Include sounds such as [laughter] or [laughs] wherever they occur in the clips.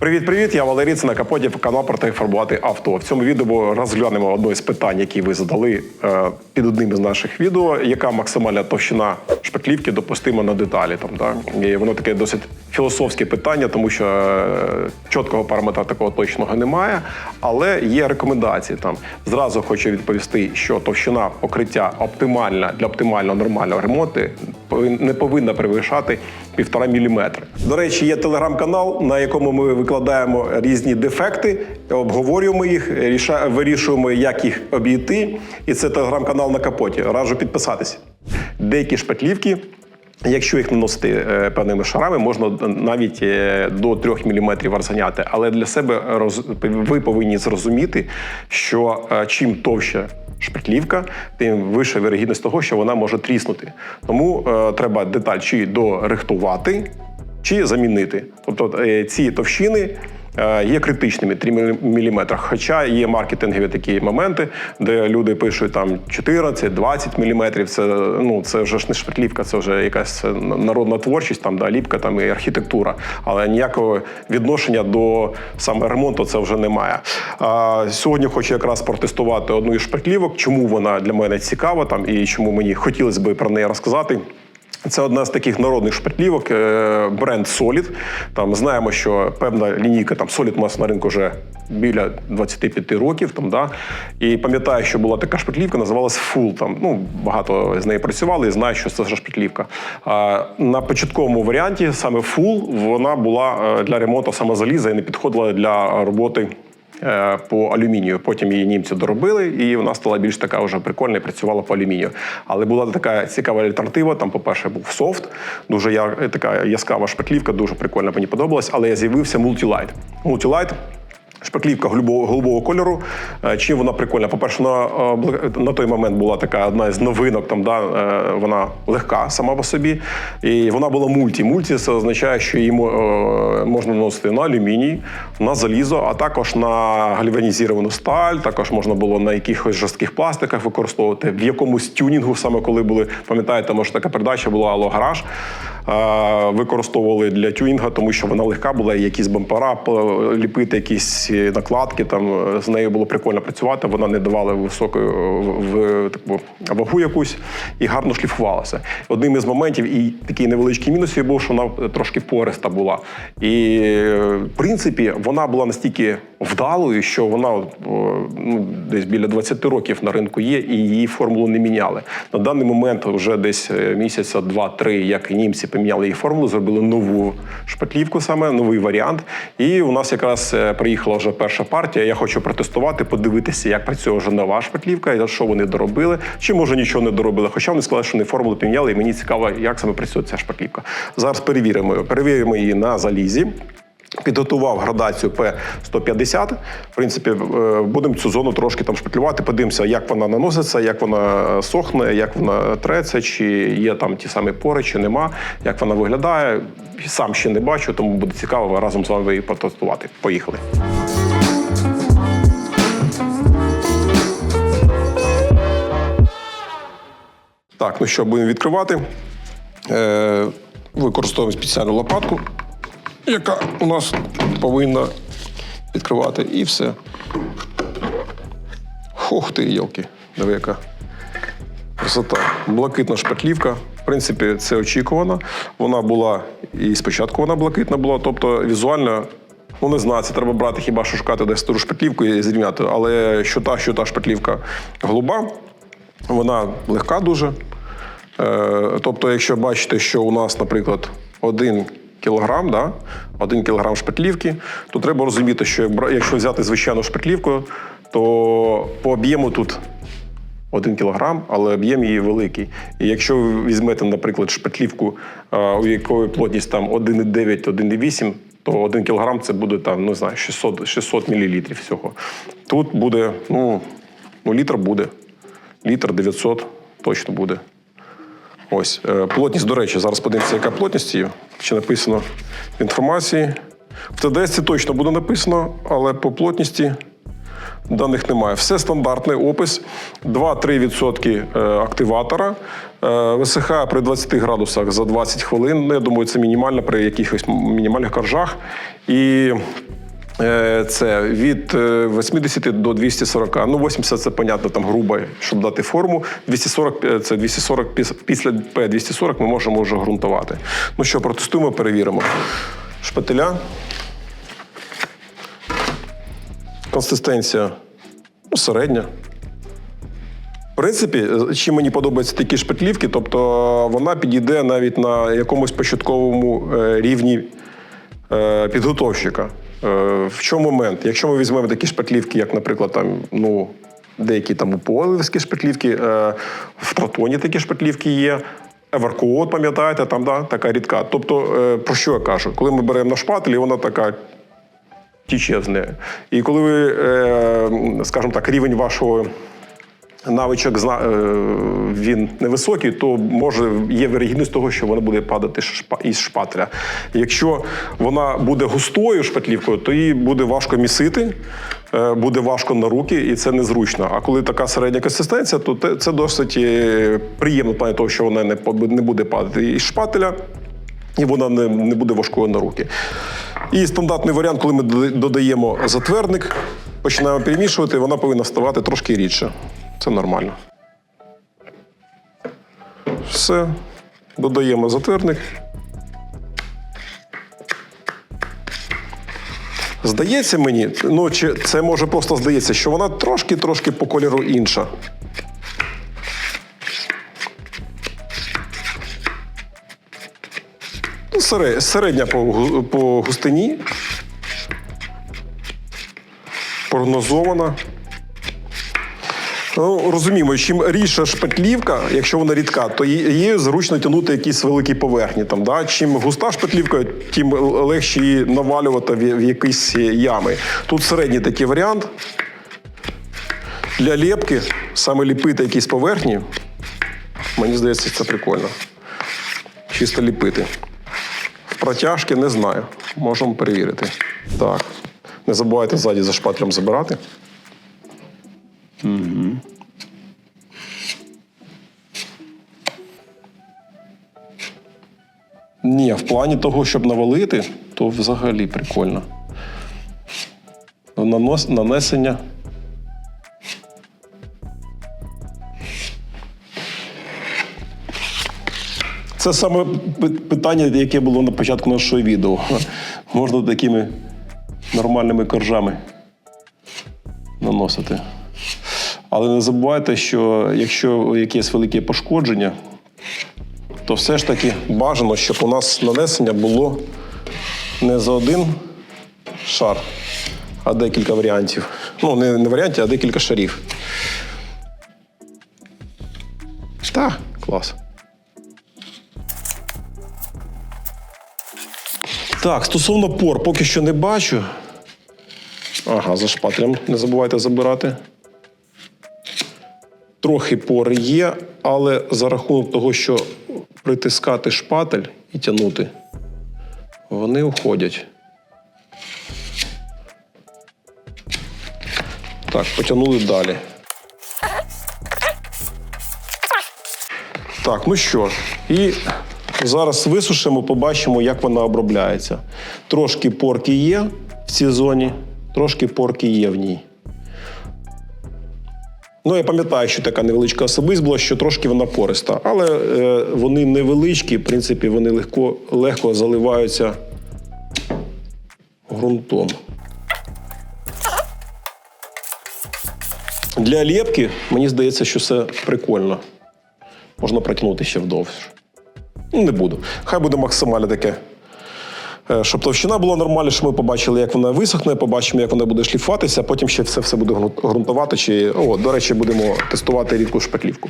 Привіт-привіт, я Валерій, це на капоті канал про те, як фарбувати авто. В цьому відео розглянемо одне з питань, які ви задали е, під одним із наших відео, яка максимальна товщина шпаклівки допустима на деталі. Там, да? І воно таке досить філософське питання, тому що е, чіткого параметра такого точного немає, але є рекомендації. Там зразу хочу відповісти, що товщина покриття оптимальна для оптимально нормального ремонту не повинна перевищати півтора міліметри. До речі, є телеграм-канал, на якому ми викладаємо різні дефекти, обговорюємо їх, вирішуємо, як їх обійти. І це телеграм-канал на капоті. Раджу підписатися. Деякі шпатлівки. Якщо їх наносити е, певними шарами, можна навіть е, до 3 мм розганяти. Але для себе роз... ви повинні зрозуміти, що е, чим товща шпатлівка, тим вища вірогідність того, що вона може тріснути. Тому е, треба деталь чи дорихтувати, чи замінити. Тобто е, ці товщини. е, Є критичними 3 мм, хоча є маркетингові такі моменти, де люди пишуть там 14-20 мм. Це ну це вже ж не шпатлівка, це вже якась народна творчість, там да, ліпка там і архітектура. Але ніякого відношення до саме ремонту це вже немає. А, сьогодні хочу якраз протестувати одну із шпатлівок, чому вона для мене цікава там і чому мені хотілося б про неї розказати. Це одна з таких народних шпатлівок, е, бренд Solid. Там знаємо, що певна лінійка там Solid у нас на ринку вже біля 25 років. Там, да? І пам'ятаю, що була така шпатлівка, називалась Full. Там, ну, багато з нею працювали і знають, що це шпатлівка. А, на початковому варіанті саме Full вона була е, для ремонту саме заліза і не підходила для роботи по алюмінію. Потім її німці доробили, і вона стала більш така вже прикольна і працювала по алюмінію. Але була така цікава альтернатива. Там, по-перше, був софт, дуже я, така яскрава шпаклівка, дуже прикольна, мені подобалась. Але з'явився мультілайт. Мультілайт. Шпаклівка голубого, кольору. Е, Чим вона прикольна? По-перше, на, е, на той момент була така одна з новинок, там, да, е, вона легка сама по собі. І вона була мульті. Мульті це означає, що її можна наносити на алюміній, на залізо, а також на гальванізовану сталь, також можна було на якихось жорстких пластиках використовувати. В якомусь тюнінгу, саме коли були, пам'ятаєте, може така передача була Алло Гараж. Е, Використовували для тюнінга, тому що вона легка була, якісь бампера, ліпити якісь накладки. Там е, з нею було прикольно працювати. Вона не давала високої е, в, таку вагу якусь і гарно шліфувалася. Одним із моментів, і такий невеличкий мінус був, що вона трошки пориста була. І е, в принципі вона була настільки вдалою, що вона ну, десь біля 20 років на ринку є, і її формулу не міняли. На даний момент вже десь е, місяця, два-три, як німці поміняли її формулу, зробили нову шпатлівку, саме новий варіант. І у нас якраз е, приїхала вже перша партія. Я хочу протестувати, подивитися, як працює вже нова шпатлівка, і що вони доробили, чи може нічого не доробили. Хоча вони сказали, що вони формулу поміняли, і мені цікаво, як саме працює ця шпатлівка. Зараз перевіримо. Перевіримо її на залізі. Підготував градацію P150. В принципі, е, будемо цю зону трошки там шпаклювати, подивимося, як вона наноситься, як вона сохне, як вона треться, чи є там ті самі пори, чи нема, як вона виглядає. Сам ще не бачу, тому буде цікаво разом з вами її протестувати. Поїхали. Так, ну що, будемо відкривати. Е, використовуємо спеціальну лопатку яка у нас повинна відкривати, і все. Ох ти, йолки, диви, яка красота. Блакитна шпатлівка. В принципі, це очікувано. Вона була і спочатку вона блакитна була, тобто візуально. Ну, не знаю, це треба брати хіба що шукати десь стару шпатлівку і зрівняти. Але що та, що та шпатлівка голуба, вона легка дуже. Е, Тобто, якщо бачите, що у нас, наприклад, один кілограм, да, один кілограм шпатлівки, то треба розуміти, що якщо взяти звичайну шпатлівку, то по об'єму тут один кілограм, але об'єм її великий. І якщо ви візьмете, наприклад, шпатлівку, е, у якої плотність там 1,9, 1,8, то один кілограм це буде там, не знаю, 600, 600 мл всього. Тут буде, ну, ну літр буде. Літр 900 точно буде. Ось е, плотність, до речі, зараз подивимося, яка плотність її. Чи написано в інформації. В ТДС точно буде написано, але по плотності Даних немає. Все стандартний опис. 2-3% е, активатора. Е, Висихає при 20 градусах за 20 хвилин. Ну, Я думаю, це мінімально при якихось мінімальних коржах. І це від е, 80 до 240. Ну, 80 це, понятно, там грубо, щоб дати форму. 240 е, це 240 після P240 ми можемо вже ґрунтувати. Ну що, протестуємо, перевіримо. Шпателя. Консистенція ну, середня. В принципі, е, чим мені подобаються такі шпетлівки, тобто вона підійде навіть на якомусь початковому е, рівні е, підготовщика. Е, В чому момент? Якщо ми візьмемо такі шпетлівки, як, наприклад, там, ну, деякі там уполівські шпетлівки, е, в протоні такі шпатлівки є. Еверкоот, пам'ятаєте, там да, така рідка. Тобто, е, про що я кажу? Коли ми беремо на шпателі, вона така тіче з нею. І коли ви, скажімо так, рівень вашого навичок е, він невисокий, то може є вирогідність того, що вона буде падати із шпателя. Якщо вона буде густою шпатлівкою, то її буде важко місити, е, буде важко на руки, і це незручно. А коли така середня консистенція, то це досить е, приємно плані того, що вона не буде падати із шпателя. І вона не, не буде важкою на руки. І стандартний варіант, коли ми додаємо затвердник, починаємо перемішувати, вона повинна ставати трошки рідше. Це нормально. Все. Додаємо затвердник. Здається мені, ну чи це може просто здається, що вона трошки-трошки по кольору інша. Ну, середня по, по густині. Прогнозована. Ну, розуміємо, чим рідша шпатлівка, якщо вона рідка, то її зручно тягнути якісь великі поверхні. Там, да? Чим густа шпатлівка, тим легше її навалювати в, в якісь ями. Тут середній такий варіант. Для лепки саме ліпити якісь поверхні, мені здається, це прикольно. Чисто ліпити. В протяжки не знаю. Можемо перевірити. Так. Не забувайте ззаді за шпатлем забирати. Плані того, щоб навалити, то взагалі прикольно. Нанос, нанесення. Це саме питання, яке було на початку нашого відео. Можна такими нормальними коржами наносити. Але не забувайте, що якщо якесь велике пошкодження, то все ж таки бажано, щоб у нас нанесення було не за один шар, а декілька варіантів. Ну, не, не варіантів, а декілька шарів. Так, клас. Так, стосовно пор, поки що не бачу. Ага, за шпателем не забувайте забирати. Трохи пори є, але за рахунок того, що притискати шпатель і тягнути, вони уходять. Так, потягнули далі. Так, ну що, і зараз висушимо, побачимо, як вона обробляється. Трошки порки є в цій зоні, трошки порки є в ній. Ну, я пам'ятаю, що така невеличка особисть була, що трошки вона пориста. Але е, вони невеличкі, в принципі, вони легко, легко заливаються ґрунтом. Для лєпки, мені здається, що це прикольно. Можна протягнути ще вдовж. Ну, не буду. Хай буде максимально таке. Е, Щоб товщина була нормальна, щоб ми побачили, як вона висохне, побачимо, як вона буде шліфуватися, а потім ще все, все буде грунтувати. Чи... О, до речі, будемо тестувати рідку шпаклівку.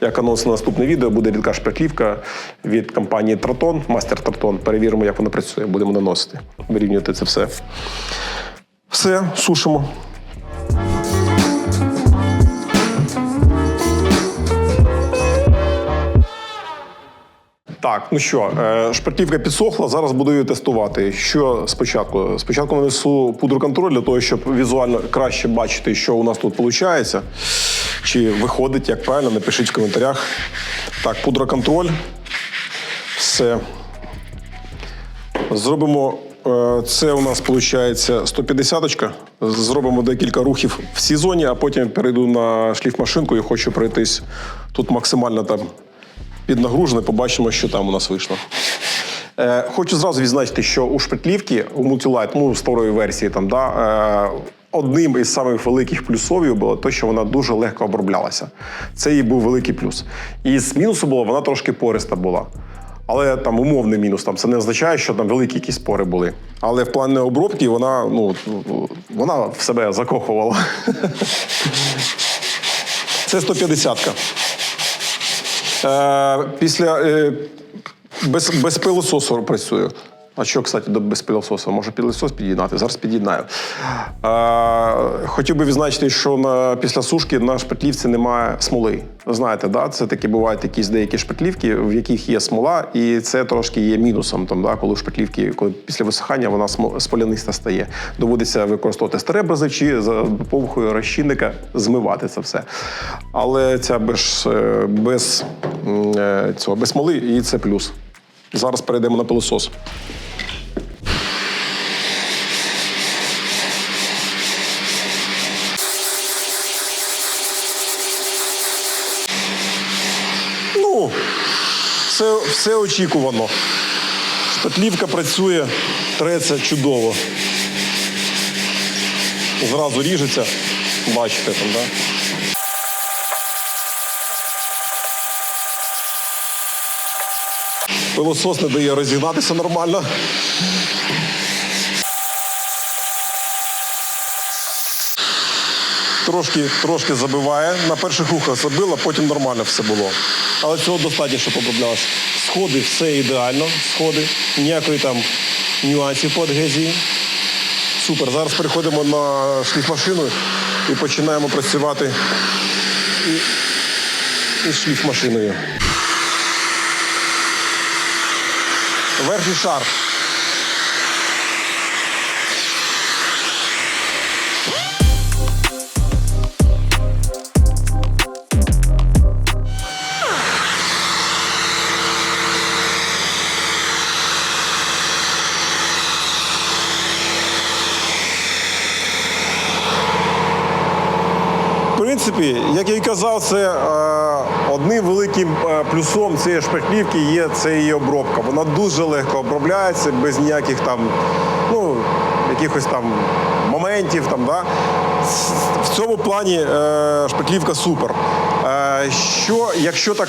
Як анонс на наступне відео, буде рідка шпаклівка від компанії Тратон, мастер Тратон. Перевіримо, як вона працює, будемо наносити, вирівнювати це все. Все, сушимо. Так, ну що, е, шпаклівка підсохла, зараз буду її тестувати. Що спочатку? Спочатку нанесу пудру контроль для того, щоб візуально краще бачити, що у нас тут виходить. Чи виходить, як правильно, напишіть в коментарях. Так, пудра контроль. Все. Зробимо. е, Це у нас виходить 150 -очка. Зробимо декілька рухів в цій а потім перейду на шліфмашинку і хочу пройтись тут максимально там піднагружений, побачимо, що там у нас вийшло. Е, хочу зразу відзначити, що у шпетлівки, у Multilight, ну, старої версії, там, да, е, одним із самих великих плюсовів було те, що вона дуже легко оброблялася. Це її був великий плюс. І з мінусу було, вона трошки пориста була. Але там умовний мінус, там це не означає, що там великі якісь пори були. Але в плані обробки вона, ну, вона в себе закохувала. [laughs] Це 150-ка. Е, після е, без, без пилососу працюю. А що, кстати, до без пилососу? Може пилосос під'єднати? Зараз під'єднаю. Хотів би відзначити, що на, після сушки на шпатлівці немає смоли. Знаєте, да? це такі бувають якісь деякі шпатлівки, в яких є смола, і це трошки є мінусом, там, да? коли шпатлівки, коли після висихання вона смо- смоляниста стає. Доводиться використовувати старе бразивчі за допомогою розчинника змивати це все. Але ця без, е, без, е, цього, без смоли, і це плюс. Зараз перейдемо на пилосос. Ну, все, все очікувано. Шпатлівка працює, треться чудово. Зразу ріжеться. Бачите там? Да? Пилосос не дає розігнатися нормально. Трошки, трошки забиває. На перших рухах забило, потім нормально все було. Але цього достатньо, щоб оброблялося. Сходи все ідеально. Сходи. Ніякої там нюансів по адгезії. Супер. Зараз переходимо на шліфмашину і починаємо працювати із шліфмашиною. Верхній шар. Казав, це е, одним великим е, плюсом цієї шпаклівки є це її обробка. Вона дуже легко обробляється без ніяких там, ну, якихось там моментів. Там, да? В цьому плані е, шпаклівка супер. Що, якщо так.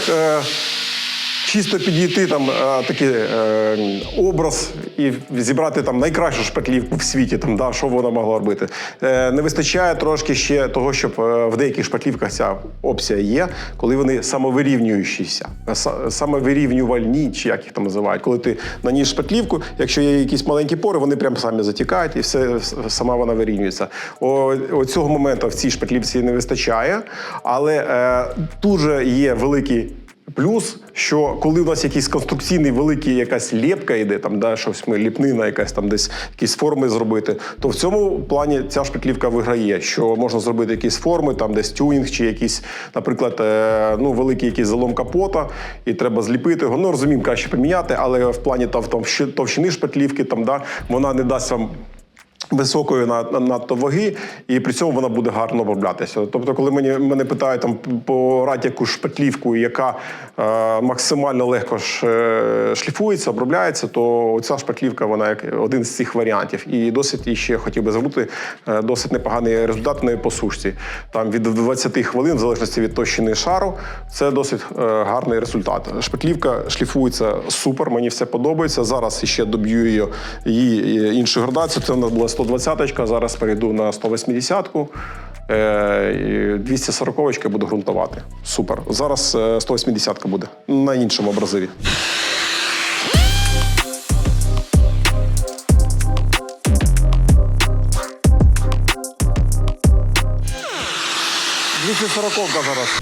Е, чисто підійти там е, такий е, образ і зібрати там найкращу шпаклівку в світі, там да, що вона могла робити. Е, не вистачає трошки ще того, щоб е, в деяких шпаклівках ця опція є, коли вони самовирівнюючіся, Са- самовирівнювальні, чи як їх там називають. Коли ти наніс шпаклівку, якщо є якісь маленькі пори, вони прямо самі затікають і все сама вона вирівнюється. О, о цього моменту в цій шпаклівці не вистачає, але е, дуже є великий. Плюс, що коли у нас якийсь конструкційний великий якась лепка йде, там да, щось ми ліпнина, якась там десь якісь форми зробити, то в цьому плані ця шпаклівка виграє, що можна зробити якісь форми, там десь тюнінг чи якийсь, наприклад, е, ну великий якийсь залом капота, і треба зліпити його. Ну розуміємо, краще поміняти, але в плані там, там товщини шпаклівки, там да, вона не дасть вам високої на- на- надто ваги, і при цьому вона буде гарно оброблятися. Тобто, коли мені мене питають там порадь яку шпатлівку, яка е, максимально легко ш, е, шліфується, обробляється, то ця шпатлівка вона як один з цих варіантів. І досить і ще хотів би звернути е, досить непоганий результат в неї по. Там від 20 хвилин, в залежності від товщини шару, це досить е, гарний результат. Шпатлівка шліфується супер, мені все подобається. Зараз ще доб'ю її, її іншу градацію. Це у нас була 120-ка, зараз перейду на 180-ку. Е, і 240-ка буду ґрунтувати. Супер. Зараз е, 180-ка буде на іншому абразиві. Двісті сороковка зараз.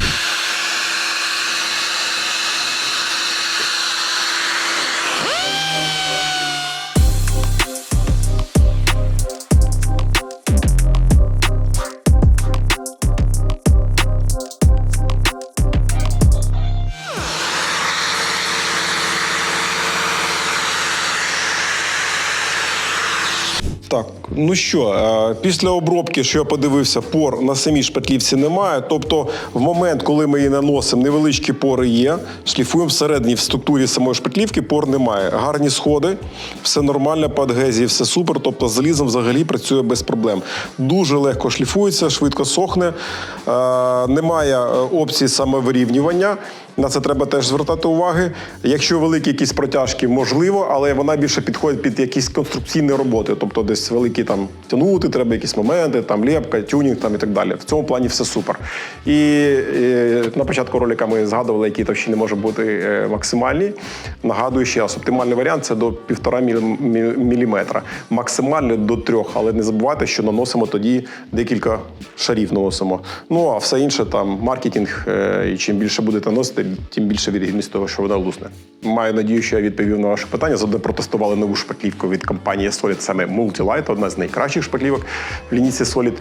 Ну що, е, після обробки, що я подивився, пор на самій шпатлівці немає. Тобто, в момент, коли ми її наносимо, невеличкі пори є. Шліфуємо всередині в структурі самої шпатлівки, пор немає. Гарні сходи, все нормально по адгезії, все супер. Тобто, залізом взагалі працює без проблем. Дуже легко шліфується, швидко сохне. Е, Немає е, опції самовирівнювання. На це треба теж звертати уваги. Якщо великі якісь протяжки, можливо, але вона більше підходить під якісь конструкційні роботи. Тобто десь великі там тягнути, треба якісь моменти, там лепка, тюнінг там і так далі. В цьому плані все супер. І, е, на початку ролика ми згадували, які товщини може бути е, максимальні. Нагадую ще раз, оптимальний варіант це до 1,5 мм. Максимально до 3, але не забувайте, що наносимо тоді декілька шарів наносимо. Ну а все інше там маркетинг. е, І чим більше будете наносити, тим більше вірогідність того, що вона лусне. Маю надію, що я відповів на ваше питання. Завжди протестували нову шпаклівку від компанії Solid, саме Multilight, одна з найкращих шпаклівок в лінійці Solid.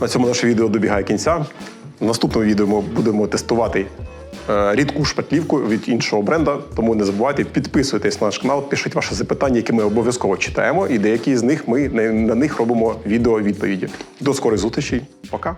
На цьому наше відео добігає кінця. В наступному відео ми будемо тестувати е, рідку шпатлівку від іншого бренда. Тому не забувайте підписуйтесь на наш канал, пишіть ваші запитання, які ми обов'язково читаємо, і деякі з них ми на них робимо відео відповіді. До скорої зустрічі. Пока.